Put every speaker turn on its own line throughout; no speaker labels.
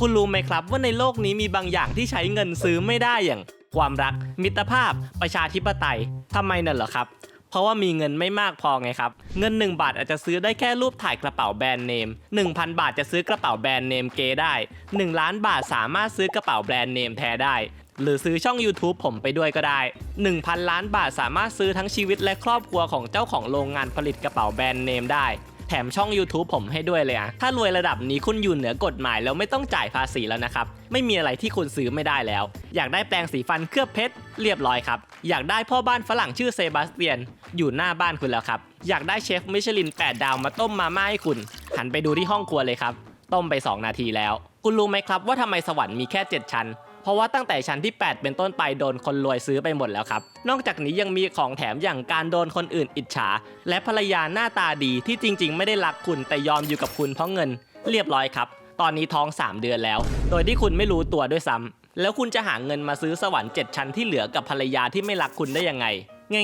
คุณรู้ไหมครับว่าในโลกนี้มีบางอย่างที่ใช้เงินซื้อไม่ได้อย่าง ความรัก มิตรภาพ ประชาธิปไตยทำไมนั่นเหรอครับ เพราะว่ามีเงินไม่มากพอไงครับ เงิน 1 บาทอาจจะซื้อได้แค่รูปถ่ายกระเป๋าแบรนด์เนม 1,000 บาทจะซื้อกระเป๋าแบรนด์เนมเกได้ 1 ล้านบาทสามารถซื้อกระเป๋าแบรนด์เนมแท้ได้ หรือซื้อช่อง YouTube ผมไปด้วยก็ได้ 1,000 ล้านบาทสามารถซื้อทั้งชีวิตและครอบครัวของเจ้าของโรงงานผลิตกระเป๋าแบรนด์เนมได้ แถมช่อง YouTube ผมให้ด้วยเลยอะถ้ารวยระดับนี้คุณอยู่เหนือกฎหมายแล้วไม่ต้องจ่ายภาษีแล้วนะครับ ไม่มีอะไรที่คุณซื้อไม่ได้แล้ว อยากได้แปรงสีฟันเคลือบเพชรเรียบร้อยครับ อยากได้พ่อบ้านฝรั่งชื่อเซบาสเตียน อยู่หน้าบ้านคุณแล้วครับ อยากได้เชฟมิชลิน 8 ดาวมาต้มมาม่าให้คุณ หันไปดูที่ห้องครัวเลยครับ ต้มไป 2 นาทีแล้ว คุณรู้ไหมครับว่าทำไมสวรรค์มีแค่ 7 ชั้น เพราะว่าตั้งแต่ชั้นที่ 8 เป็นต้นไปโดนคนรวยซื้อไปหมดแล้วครับ นอกจากนี้ยังมีของแถมอย่างการโดนคนอื่นอิจฉา และภรรยาหน้าตาดีที่จริง ๆ ไม่ได้รักคุณแต่ยอมอยู่กับคุณเพราะเงิน เรียบร้อยครับ ตอนนี้ท้อง 3 เดือนแล้ว โดยที่คุณไม่รู้ตัวด้วยซ้ำแล้วคุณจะหาเงินมาซื้อสวรรค์7ชั้นที่เหลือกับภรรยาที่ไม่รักคุณได้ยังไง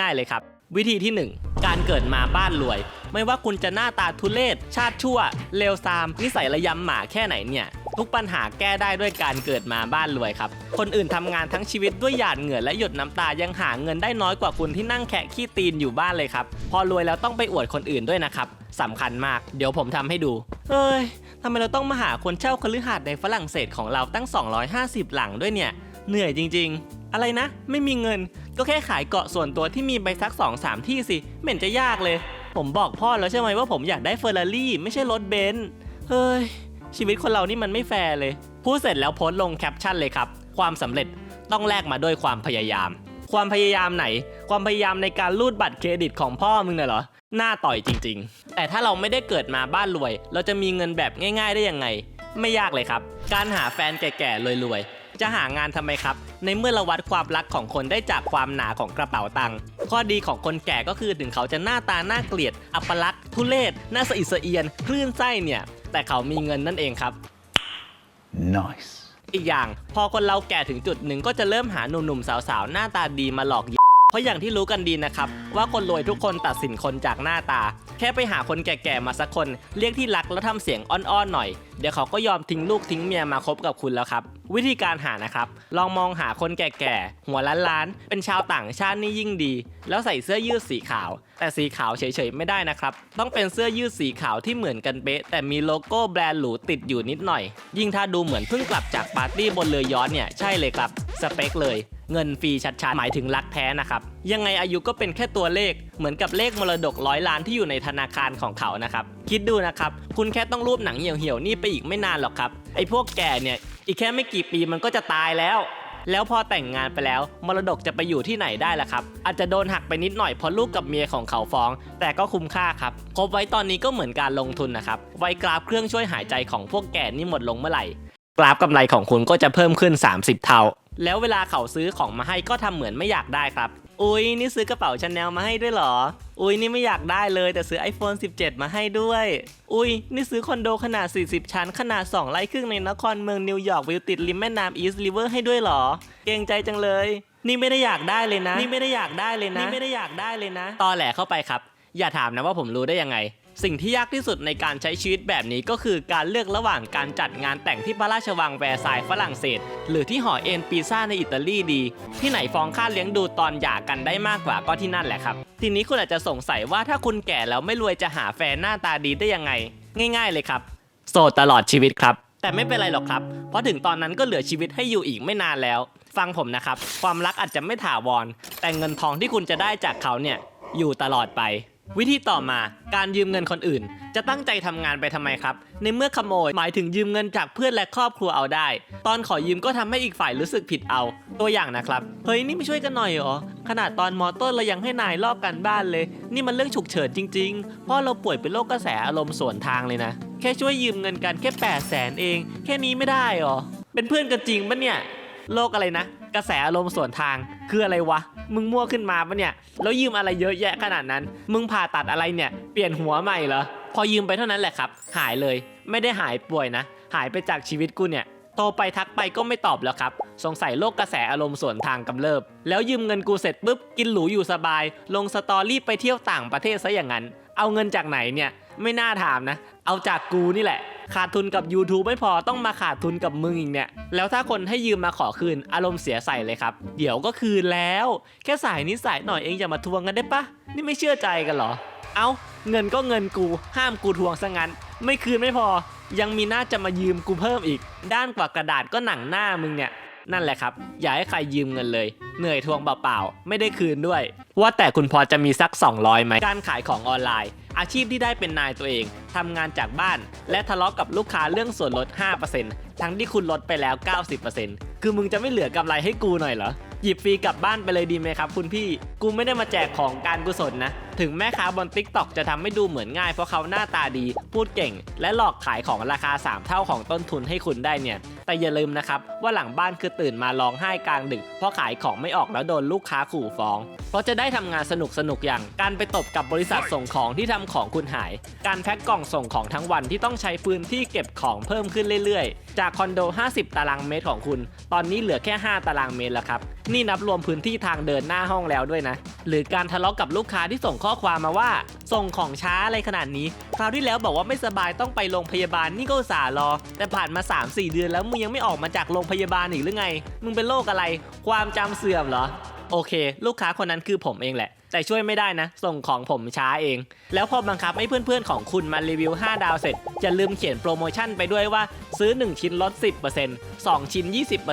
ง่าย ๆ เลยครับ วิธีที่ 1 การเกิดมาบ้านรวย ไม่ว่าคุณจะหน้าตาทุเลศชาติชั่วเลวซามนิสัยระยำหมาแค่ไหนเนี่ย ทุกปัญหาแก้ได้ด้วยการเกิดมาบ้านรวยครับ คนอื่นทำงานทั้งชีวิตด้วยหยาดเหงื่อและหยดน้ำตายังหาเงินได้น้อยกว่าคุณที่นั่งแคะขี้ตีนอยู่บ้านเลยครับ พอรวยแล้วต้องไปอวดคนอื่นด้วยนะครับสำคัญมาก เดี๋ยวผมทำให้ดูเอ้ยทำไมเราต้องมาหาคนเช่าคฤหาสน์ในฝรั่งเศสของเราตั้ง 250 หลังด้วยเนี่ย เหนื่อยจริง ๆ อะไรนะ ไม่มีเงิน ก็แค่ขายเกาะส่วนตัวที่มีไปสัก 2 3 ที่สิเหม็นจะยากเลย ผมบอกพ่อแล้วใช่ไหมว่าผมอยากได้เฟอร์รารี่ไม่ใช่รถเบนซ์เฮ้ย ชีวิตคนเรานี่มันไม่แฟร์เลย พูดเสร็จแล้วโพสต์ลงแคปชั่นเลยครับ ความสำเร็จต้องแลกมาด้วยความพยายาม ความพยายามไหน ความพยายามในการรูดบัตรเครดิตของพ่อมึงน่ะเหรอ หน้าต่อยจริง ๆ แต่ถ้าเราไม่ได้เกิดมาบ้านรวย เราจะมีเงินแบบง่าย ๆ ได้ยังไง ไม่ยากเลยครับ การหาแฟนแก่ๆรวยๆจะหางานทำไมครับ ในเมื่อเราวัดความรักของคนได้จากความหนาของกระเป๋าตังค์ข้อดีของคนแก่ก็คือถึงเขาจะหน้าตาน่าเกลียด อัปลักษณ์ทุเลศน่าสะอิดสะเอียน คลื่นไส้เนี่ย แต่เขามีเงินนั่นเองครับ
Nice.
อีกอย่าง พอคนเราแก่ถึงจุดหนึ่งก็จะเริ่มหาหนุ่มๆสาวๆ หน้าตาดีมาหลอกเพราะอย่างที่รู้กันดีนะครับ ว่าคนรวยทุกคนตัดสินคนจากหน้าตา แค่ไปหาคนแก่ๆมาสักคน เรียกที่รักแล้วทำเสียงอ้อนๆหน่อย เดี๋ยวเขาก็ยอมทิ้งลูกทิ้งเมียมาคบกับคุณแล้วครับ วิธีการหานะครับ ลองมองหาคนแก่ๆ หัวล้านๆ เป็นชาวต่างชาตินี่ยิ่งดี แล้วใส่เสื้อยืดสีขาว แต่สีขาวเฉยๆไม่ได้นะครับ ต้องเป็นเสื้อยืดสีขาวที่เหมือนกันเป๊ะ แต่มีโลโก้แบรนด์หรูติดอยู่นิดหน่อย ยิ่งถ้าดูเหมือนเพิ่งกลับจากปาร์ตี้บนเรือย้อชต์เนี่ยใช่เลยครับสเปคเลยเงินฟรีชัดๆ หมายถึงรักแท้นะครับ ยังไงอายุก็เป็นแค่ตัวเลขเหมือนกับเลขมรดกร้อยล้านที่อยู่ในธนาคารของเขานะครับ คิดดูนะครับ คุณแค่ต้องรูปหนังเหี่ยวๆนี่ไปอีกไม่นานหรอกครับ ไอ้พวกแก่เนี่ย อีกแค่ไม่กี่ปีมันก็จะตายแล้ว แล้วพอแต่งงานไปแล้ว มรดกจะไปอยู่ที่ไหนได้ล่ะครับ อาจจะโดนหักไปนิดหน่อยเพราะลูกกับเมียของเขาฟ้อง แต่ก็คุ้มค่าครับคบไว้ตอนนี้ก็เหมือนการลงทุนนะครับ ไว้กราฟเครื่องช่วยหายใจของพวกแก่นี่หมดลงเมื่อไหร่ กราฟกำไรของคุณก็จะเพิ่มขึ้น 30 เท่าแล้วเวลาเขาซื้อของมาให้ก็ทำเหมือนไม่อยากได้ครับ อุ้ยนี่ซื้อกระเป๋าชาแนลมาให้ด้วยเหรอ อุ้ยนี่ไม่อยากได้เลยแต่ซื้อ iPhone 17 มาให้ด้วย อุ้ยนี่ซื้อคอนโดขนาด 40 ชั้น ขนาด 2 ไร่ครึ่งในนครเมืองนิวยอร์กวิวติดริมแม่น้ำอีสต์ริเวอร์ให้ด้วยเหรอ เกรงใจจังเลย นี่ไม่ได้อยากได้เลยนะ นี่ไม่ได้อยากได้เลยนะ นี่ไม่ได้อยากได้เลยนะ ตอแหลเข้าไปครับ อย่าถามนะว่าผมรู้ได้ยังไง สิ่งที่ยากที่สุดในการใช้ชีวิตแบบนี้ก็คือการเลือกระหว่างการจัดงานแต่งที่พระราชวังแวร์ซายฝรั่งเศส หรือที่หอเอ็นปีซ่าในอิตาลีดี ที่ไหนฟ้องค่าเลี้ยงดูตอนหย่ากันได้มากกว่าก็ที่นั่นแหละครับ ทีนี้คุณอาจจะสงสัยว่าถ้าคุณแก่แล้วไม่รวยจะหาแฟนหน้าตาดีได้ยังไง ง่าย ๆ เลยครับ โสดตลอดชีวิตครับ แต่ไม่เป็นไรหรอกครับ เพราะถึงตอนนั้นก็เหลือชีวิตให้อยู่อีกไม่นานแล้ว ฟังผมนะครับ ความรักอาจจะไม่ถาวร แต่เงินทองที่คุณจะได้จากเขาเนี่ยอยู่ตลอดไป วิธีต่อมาการยืมเงินคนอื่น จะตั้งใจทำงานไปทำไมครับ ในเมื่อขโมยหมายถึงยืมเงินจากเพื่อนและครอบครัวเอาได้ ตอนขอยืมก็ทำให้อีกฝ่ายรู้สึกผิดเอา ตัวอย่างนะครับเฮ้ยนี่ไม่ช่วยกันหน่อยเหรอขนาดตอนมอต้นเรายังให้นายลอกกันบ้านเลย นี่มันเรื่องฉุกเฉินจริงๆ เพราะเราป่วยเป็นโรคกระแสอารมณ์ส่วนทางเลยนะ แค่ช่วยยืมเงินกันแค่8 0 0แสนเอง แค่นี้ไม่ได้หรอเป็นเพื่อนกันจริงปะเนี่ยโรคอะไรนะ กระแสอารมณ์ส่วนทางคืออะไรวะ มึงมั่วขึ้นมาปะเนี่ย แล้วยืมอะไรเยอะแยะขนาดนั้น มึงผ่าตัดอะไรเนี่ย เปลี่ยนหัวใหม่เหรอ พอยืมไปเท่านั้นแหละครับ หายเลย ไม่ได้หายป่วยนะ หายไปจากชีวิตกูเนี่ยโทรไปทักไปก็ไม่ตอบแล้วครับ สงสัยโรคกระแสอารมณ์ส่วนทางกำเริบ แล้วยืมเงินกูเสร็จปุ๊บ กินหรูอยู่สบาย ลงสตอรี่ไปเที่ยวต่างประเทศซะอย่างนั้น เอาเงินจากไหนเนี่ย ไม่น่าถามนะ เอาจากกูนี่แหละ ขาดทุนกับ YouTube ไม่พอต้องมาขาดทุนกับมึงอีกเนี่ย แล้วถ้าคนให้ยืมมาขอคืน อารมณ์เสียใส่เลยครับ เดี๋ยวก็คืนแล้ว แค่สายนิสัยหน่อยเองอย่ามาทวงกันได้ปะนี่ไม่เชื่อใจกันเหรอ เอาเงินก็เงินกูห้ามกูทวงซะงั้น ไม่คืนไม่พอ ยังมีหน้าจะมายืมกูเพิ่มอีก ด้านกว่ากระดาษก็หนังหน้ามึงเนี่ยนั่นแหละครับ อย่าให้ใครยืมเงินเลย เหนื่อยทวงเปล่าๆ ไม่ได้คืนด้วย ว่าแต่คุณพอจะมีสัก 200ไหมการขายของออนไลน์ อาชีพที่ได้เป็นนายตัวเองทำงานจากบ้าน และทะเลาะกับลูกค้าเรื่องส่วนลด 5%ทั้งที่คุณลดไปแล้ว 90%คือมึงจะไม่เหลือกำไรให้กูหน่อยเหรอ หยิบฟรีกลับบ้านไปเลยดีไหมครับคุณพี่ กูไม่ได้มาแจกของการกุศลนะ ถึงแม่ค้าบน t ิ k t o k จะทำให้ดูเหมือนง่ายเพราะเขาหน้าตาดี พูดเก่ง และหลอกขายของราคา 3 เท่าของต้นทุนให้คุณได้เนี่ย แต่อย่าลืมนะครับว่าหลังบ้านคือตื่นมาร้องไห้กลางดึก เพราะขายของไม่ออกแล้วโดนลูกค้าขู่ฟ้อง เพราะจะได้ทำงานสนุกสนุกๆอย่างการไปตบกับบริษัทส่งของที่ทำของคุณหาย การแพ็คกล่องส่งของทั้งวันที่ต้องใช้พื้นที่เก็บของเพิ่มขึ้นเรื่อยๆ จากคอนโด 50 ตารางเมตรของคุณ ตอนนี้เหลือแค่ 5 ตารางเมตรแล้วครับนี่นับรวมพื้นที่ทางเดินหน้าห้องแล้วด้วยนะ หรือการทะเลาะกับลูกค้าที่ส่งข้อความมาว่า ส่งของช้าอะไรขนาดนี้ คราวที่แล้วบอกว่าไม่สบายต้องไปโรงพยาบาลนี่ก็สาห์รอ แต่ผ่านมา 3-4 เดือนแล้วมึงยังไม่ออกมาจากโรงพยาบาลอีกหรือไง มึงเป็นโรคอะไร ความจำเสื่อมเหรอ โอเค ลูกค้าคนนั้นคือผมเองแหละ แต่ช่วยไม่ได้นะ ส่งของผมช้าเอง แล้วพอบังคับให้เพื่อนๆของคุณมารีวิว 5 ดาวเสร็จจะลืมเขียนโปรโมชั่นไปด้วยว่าซื้อ 1 ชิ้นลด 10% 2 ชิ้น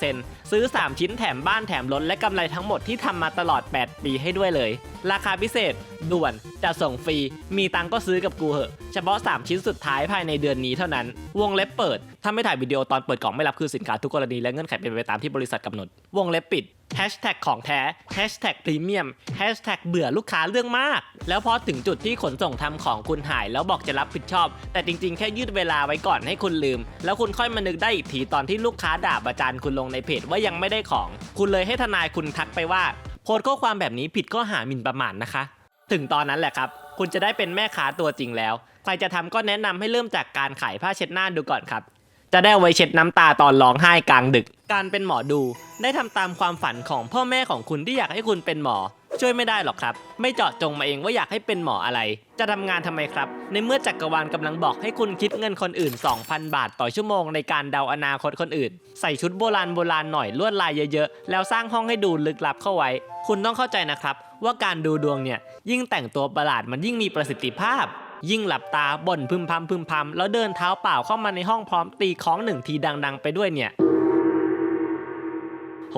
20%ซื้อ 3 ชิ้นแถมบ้านแถมรถและกำไรทั้งหมดที่ทำมาตลอด 8 ปีให้ด้วยเลย ราคาพิเศษ ด่วนจะส่งฟรี มีตังก็ซื้อกับกูเหอะ เฉพาะ 3 ชิ้นสุดท้ายภายในเดือนนี้เท่านั้น วงเล็บเปิด ถ้าไม่ถ่ายวิดีโอตอนเปิดกล่องไม่รับคือสินค้าทุกกรณีและเงื่อนไขเป็นไปตามที่บริษัทกำหนด วงเล็บปิด แฮชแท็กของแท้แฮชแท็กพรีเมียมแฮชแท็กเบื่อลูกค้าเรื่องมาก แล้วพอถึงจุดที่ขนส่งทำของคุณหายแล้วบอกจะรับผิดชอบ แต่จริงๆ แค่ยืดเวลาไว้ก่อนให้คุณลืม แล้วคุณค่อยมานึกได้อีกทีตอนที่ลูกค้าด่าประจานคุณลงในเพจว่ายังไม่ได้ของ คุณเลยให้ทนายคุณทักไปว่า โพสต์ข้อความแบบนี้ผิดข้อหาหมิ่นประมาทนะคะ ถึงตอนนั้นแหละครับ คุณจะได้เป็นแม่ค้าตัวจริงแล้ว ใครจะทำก็แนะนำให้เริ่มจากการขายผ้าเช็ดหน้าดูก่อนครับ จะได้ไว้เช็ดน้ำตาตอนร้องไห้กลางดึก การเป็นหมอดู ได้ทำตามความฝันของพ่อแม่ของคุณที่อยากให้คุณเป็นหมอ ช่วยไม่ได้หรอกครับ ไม่เจาะจงมาเองว่าอยากให้เป็นหมออะไร จะทำงานทำไมครับ ในเมื่อจักรวาลกำลังบอกให้คุณคิดเงินคนอื่น 2,000 บาทต่อชั่วโมงในการเดาอนาคตคนอื่น ใส่ชุดโบราณโบราณหน่อยลวดลายเยอะๆ แล้วสร้างห้องให้ดูลึกลับเข้าไว้ คุณต้องเข้าใจนะครับ ว่าการดูดวงเนี่ยยิ่งแต่งตัวประหลาดมันยิ่งมีประสิทธิภาพ ยิ่งหลับตาบ่นพึมพำพึมพำแล้วเดินเท้าเปล่าเข้ามาในห้องพร้อมตีค้องหนึ่งทีดัง ๆ ไปด้วยเนี่ย โห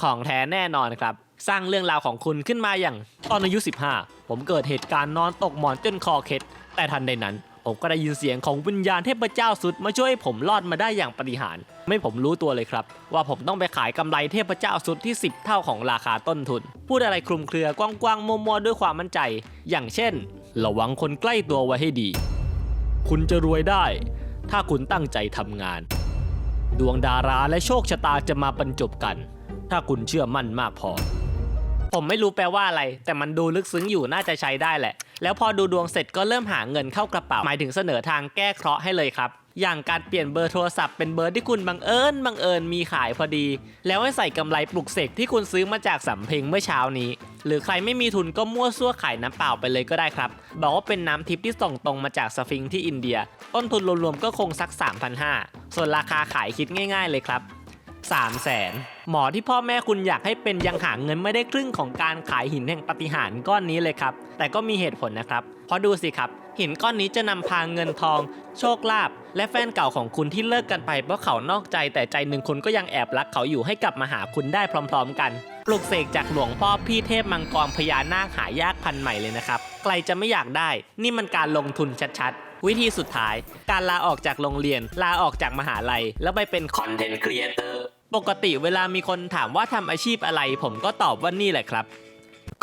ของแท้แน่นอนครับ สร้างเรื่องราวของคุณขึ้นมาอย่างตอนอายุ 15 ผมเกิดเหตุการณ์นอนตกหมอนจนคอเคล็ดแต่ทันใดนั้น ผมก็ได้ยินเสียงของวิญญาณเทพเจ้าสุดมาช่วยผมรอดมาได้อย่างปาฏิหาร ไม่ผมรู้ตัวเลยครับ ว่าผมต้องไปขายกำไรเทพเจ้าสุดที่ 10 เท่าของราคาต้นทุน พูดอะไรคลุมเครือกว้างๆมัวๆด้วยความมั่นใจ อย่างเช่น ระวังคนใกล้ตัวไว้ให้ดี คุณจะรวยได้ ถ้าคุณตั้งใจทำงาน ดวงดาราและโชคชะตาจะมาบรรจบกัน ถ้าคุณเชื่อมั่นมากพอ ผมไม่รู้แปลว่าอะไร แต่มันดูลึกซึ้งอยู่น่าจะใช้ได้แหละ แล้วพอดูดวงเสร็จก็เริ่มหาเงินเข้ากระเป๋าหมายถึงเสนอทางแก้เคราะห์ให้เลยครับ อย่างการเปลี่ยนเบอร์โทรศัพท์เป็นเบอร์ที่คุณบังเอิญบังเอิญมีขายพอดี แล้วให้ใส่กำไรปลุกเสกที่คุณซื้อมาจากสำเพ็งเมื่อเช้านี้ หรือใครไม่มีทุนก็มั่วซั่วขายน้ำเปล่าไปเลยก็ได้ครับ บอกว่าเป็นน้ำทิพย์ที่ส่งตรงมาจากสฟิงที่อินเดีย ต้นทุนรวมๆก็คงสัก 3,500 ส่วนราคาขายคิดง่าย ๆ เลยครับ3 0 0แสนหมอที่พ่อแม่คุณอยากให้เป็นยังหาเงินไม่ได้ครึ่งของการขายหินแห่งปาฏิหารย์ก้อนนี้เลยครับ แต่ก็มีเหตุผลนะครับ เพราะดูสิครับ หินก้อนนี้จะนำพาเงินทอง โชคลาภ และแฟนเก่าของคุณที่เลิกกันไปเพราะเขานอกใจแต่ใจหนึ่งคุณก็ยังแอบรักเขาอยู่ให้กลับมาหาคุณได้พร้อม ๆ กัน ปลุกเสกจากหลวงพ่อพี่เทพมังกรพญานาคหายากพันใหม่เลยนะครับใครจะไม่อยากได้ นี่มันการลงทุนชัดๆ วิธีสุดท้าย การลาออกจากโรงเรียน ลาออกจากมหาลัย แล้วไปเป็นคอนเทนต์ครีเอเตอร์ปกติเวลามีคนถามว่าทำอาชีพอะไร ผมก็ตอบว่านี่แหละครับ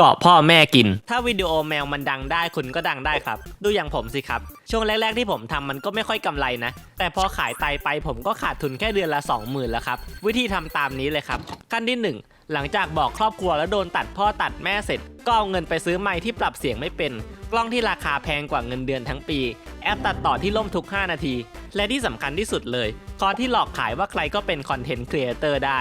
เกาะพ่อแม่กิน ถ้าวิดีโอแมวมันดังได้คุณก็ดังได้ครับ ดูอย่างผมสิครับ ช่วงแรก ๆ ที่ผมทำมันก็ไม่ค่อยกำไรนะ แต่พอขายไตไปผมก็ขาดทุนแค่เดือนละ 20,000 แล้วครับ วิธีทำตามนี้เลยครับ ขั้นที่ 1 หลังจากบอกครอบครัวแล้วโดนตัดพ่อตัดแม่เสร็จ ก็เอาเงินไปซื้อไมค์ที่ปรับเสียงไม่เป็น กล้องที่ราคาแพงกว่าเงินเดือนทั้งปี แอปตัดต่อที่ล่มทุก 5 นาที และที่สำคัญที่สุดเลยคอที่หลอกขายว่าใครก็เป็นคอนเทนต์ครีเอเตอร์ได้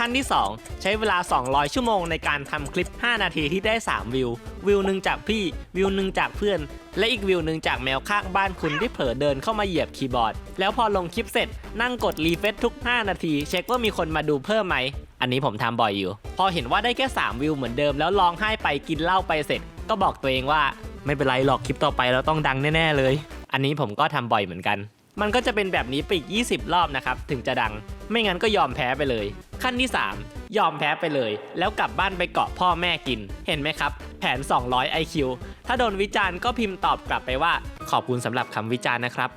ขั้นที่ 2 ใช้เวลา 200 ชั่วโมงในการทำคลิป 5 นาทีที่ได้ 3 วิว วิวหนึ่งจากพี่ วิวหนึ่งจากเพื่อน และอีกวิวหนึ่งจากแมวข้างบ้านคุณที่เผลอเดินเข้ามาเหยียบคีย์บอร์ด แล้วพอลงคลิปเสร็จ นั่งกดรีเฟซทุก 5 นาที เช็คว่ามีคนมาดูเพิ่มไหม อันนี้ผมทำบ่อยอยู่ พอเห็นว่าได้แค่ 3 วิวเหมือนเดิมแล้วร้องไห้ไปกินเหล้าไปเสร็จ ก็บอกตัวเองว่าไม่เป็นไรหรอกคลิปต่อไปเราต้องดังแน่ๆเลย อันนี้ผมก็ทำบ่อยเหมือนกัน มันก็จะเป็นแบบนี้ไปอีก 20 รอบนะครับ ถึงจะดัง ไม่งั้นก็ยอมแพ้ไปเลย ขั้นที่ 3 ยอมแพ้ไปเลย แล้วกลับบ้านไปเกาะพ่อแม่กิน เห็นไหมครับ แผน 200 IQ ถ้าโดนวิจารณ์ก็พิมพ์ตอบกลับไปว่า ขอบคุณสำหรับคำวิจารณ์นะครับ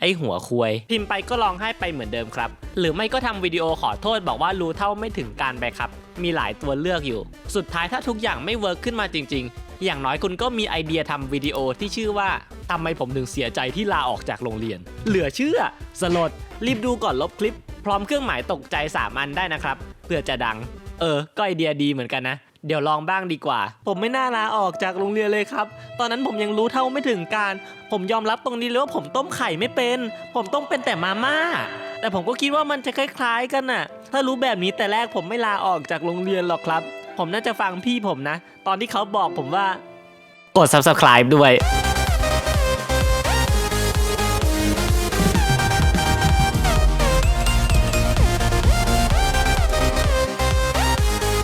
ไอหัวควย พิมพ์ไปก็ร้องไห้ไปเหมือนเดิมครับ หรือไม่ก็ทำวิดีโอขอโทษบอกว่ารู้เท่าไม่ถึงการไปครับ มีหลายตัวเลือกอยู่ สุดท้ายถ้าทุกอย่างไม่เวิร์กขึ้นมาจริง ๆ อย่างน้อยคุณก็มีไอเดียทำวิดีโอที่ชื่อว่าทำไมผมถึงเสียใจที่ลาออกจากโรงเรียน เหลือเชื่อ สลด รีบดูก่อนลบคลิป พร้อมเครื่องหมายตกใจสามอันได้นะครับเพื่อจะดัง เออ ก็ไอเดียดีเหมือนกันนะ เดี๋ยวลองบ้างดีกว่า ผมไม่น่าลาออกจากโรงเรียนเลยครับ ตอนนั้นผมยังรู้เท่าไม่ถึงการ ผมยอมรับตรงนี้เลยว่าผมต้มไข่ไม่เป็น ผมต้มเป็นแต่มาม่า แต่ผมก็คิดว่ามันจะคล้ายๆกันน่ะ ถ้ารู้แบบนี้แต่แรกผมไม่ลาออกจากโรงเรียนหรอกครับ ผมน่าจะฟังพี่ผมนะ ตอนที่เขาบอกผมว่า กด subscribe ด้วย